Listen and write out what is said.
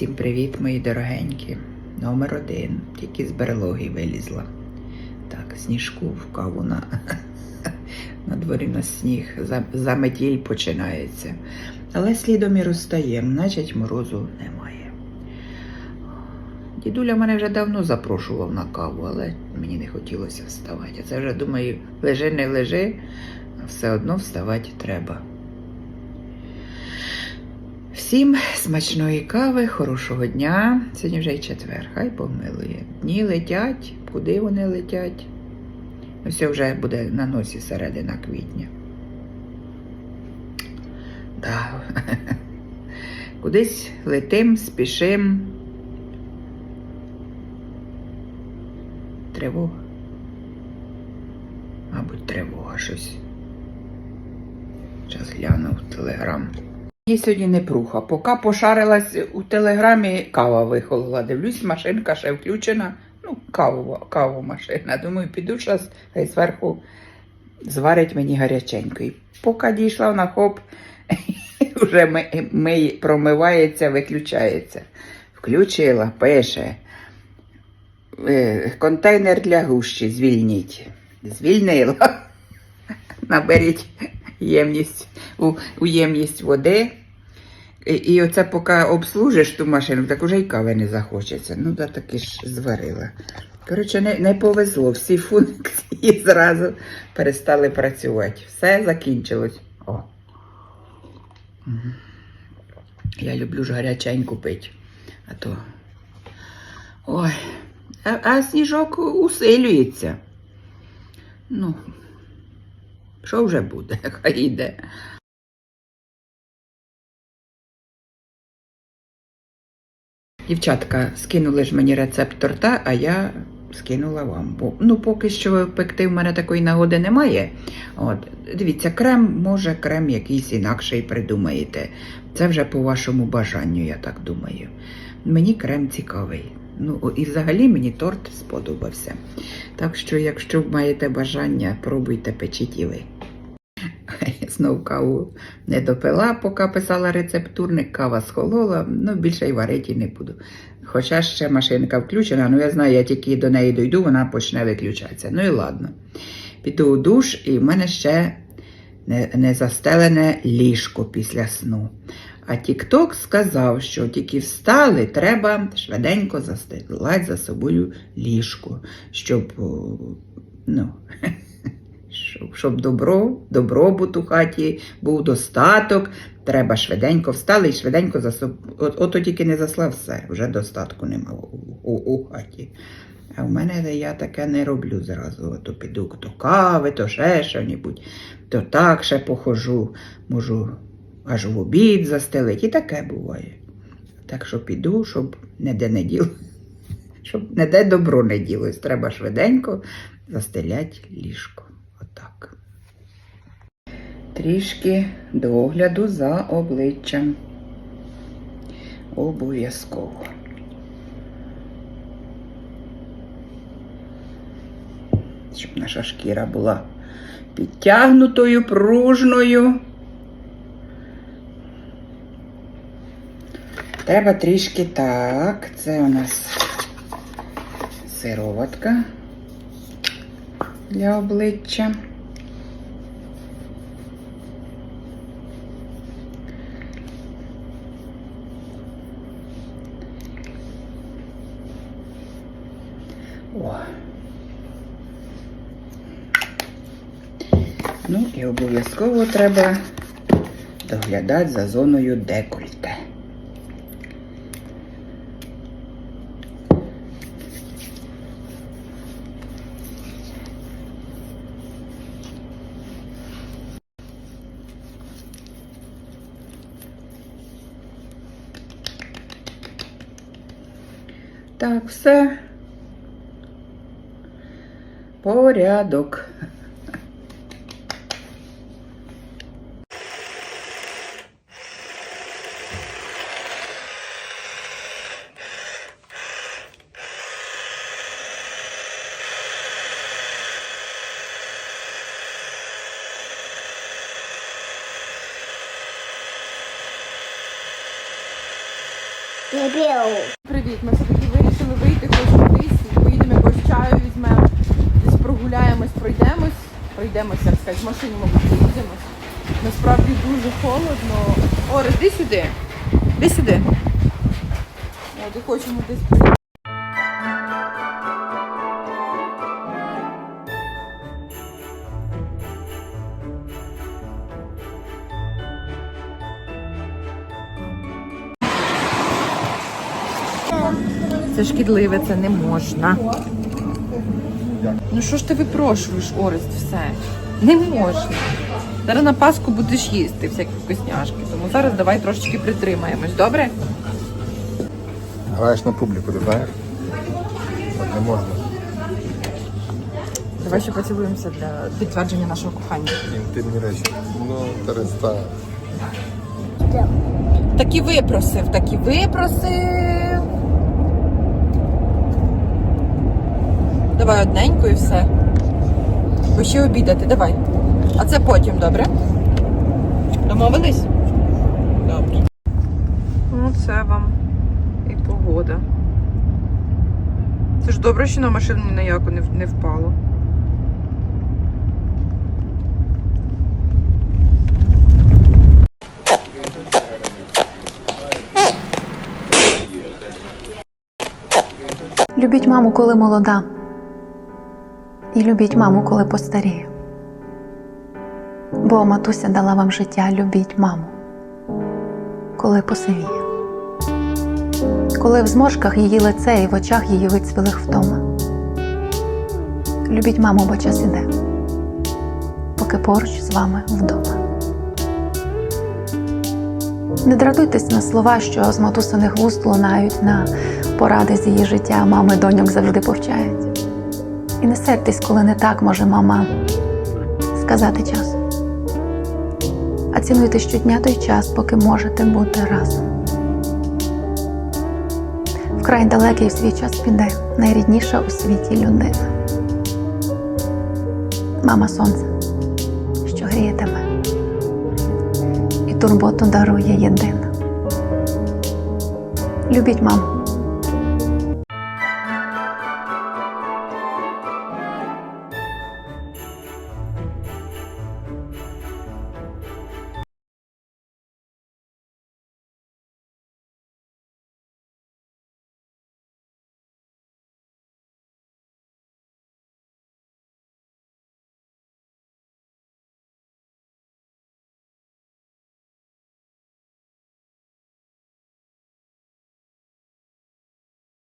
Всім привіт, мої дорогенькі. Номер один. Тільки з берлоги вилізла. Так, сніжку в каву на, дворі на сніг. За, заметіль починається. Але слідом і розстаємо, значить морозу немає. Дідуля мене вже давно запрошував на каву, але мені не хотілося вставати. А це вже думаю, лежи, не лежи, все одно вставати треба. Всім смачної кави, хорошого дня. Сьогодні вже й четвер, хай помилує. Дні летять, куди вони летять? Все вже буде на носі середина квітня. Да. Кудись летим, спішим. Тривога. Мабуть, тривога щось. Зараз гляну в телеграм. Я сьогодні не пруха. Поки пошарилась у телеграмі, кава вихолола. Дивлюсь, машинка ще включена. Ну, кавова, машина. Думаю, піду зараз, хай зверху зварить мені гаряченько. І поки дійшла на хоп, вже ми, ми, промивається, виключається. Включила, пише. е, Контейнер для гущі звільніть. Звільнила. Наберіть ємність у, у ємність води. І, і оце поки обслужиш ту машину, так уже й кави не захочеться. Ну, да таки ж зварила. Коротше, не, не повезло. Всі функції зразу перестали працювати. Все закінчилось. О. Я люблю ж гаряченьку пити. А то. Ой. А, а сніжок усилюється. Ну, що вже буде, хай йде. Дівчатка, скинули ж мені рецепт торта, а я скинула вам. Бо, ну, поки що пекти в мене такої нагоди немає. От, дивіться, крем, може, крем якийсь інакший придумаєте. Це вже по вашому бажанню, я так думаю. Мені крем цікавий. Ну, і взагалі мені торт сподобався. Так що, якщо маєте бажання, пробуйте печіть і ви. Знов каву не допила, поки писала рецептурник, кава схолола, ну більше й варити не буду. Хоча ще машинка включена, ну я знаю, я тільки до неї дойду, вона почне виключатися. Ну і ладно. Піду у душ, і в мене ще не, не застелене ліжко після сну. А Тікток сказав, що тільки встали, треба швиденько застелати за собою ліжко, щоб ну, щоб, щоб добро, добробут у хаті був достаток, треба швиденько встали і швиденько за собою. От, ото тільки не заслав все, вже достатку нема у, у, у хаті. А в мене я таке не роблю зразу. То піду то кави, то ще що-небудь, то так ще похожу, можу аж в обід застелити. І таке буває. Так що піду, щоб не де не діло, щоб не де добро не ділось. Треба швиденько застеляти ліжко. Отак. Трішки догляду за обличчям. Обов'язково. Щоб наша шкіра була підтягнутою, пружною. Треба трішки так. Це у нас сироватка для обличчя. Ну і обов'язково треба доглядати за зоною декольте. Так, все. Порядок. Привіт, ми сидимо. Сказати, в машині, мабуть, поїдемось. Насправді дуже холодно. Орес, іди сюди. Іди сюди. От, і хочемо десь прийти. Це шкідливе, це не можна. Ну що ж ти випрошуєш, Орест, все? Не можна. Зараз на Пасху будеш їсти всякі вкусняшки. Тому зараз давай трошечки притримаємось, добре? Граєш на публіку, ти знаєш? Так не можна. Давай ще поцілуємося для підтвердження нашого кохання. Інтимні речі. Ну, перестань. Так і випросив, так і випросив. Давай одненько і все. Бо ще обідати, давай. А це потім, добре? Домовились? Добре. Ну, це вам і погода. Це ж добре, що на машину ні на яку не, в- не впало. Любіть маму, коли молода. І любіть маму, коли постаріє. Бо матуся дала вам життя, любіть маму, коли посивіє. Коли в зморшках її лице і в очах її вицвілих втома. Любіть маму, бо час іде, поки поруч з вами вдома. Не дратуйтесь на слова, що з матусиних вуст лунають на поради з її життя, мами доньок завжди повчають. І не сердьтесь, коли не так може мама сказати час. А цінуйте щодня той час, поки можете бути разом. Вкрай далекий в свій час піде найрідніша у світі людина. Мама сонце, що гріє тебе, і турботу дарує єдина. Любіть маму,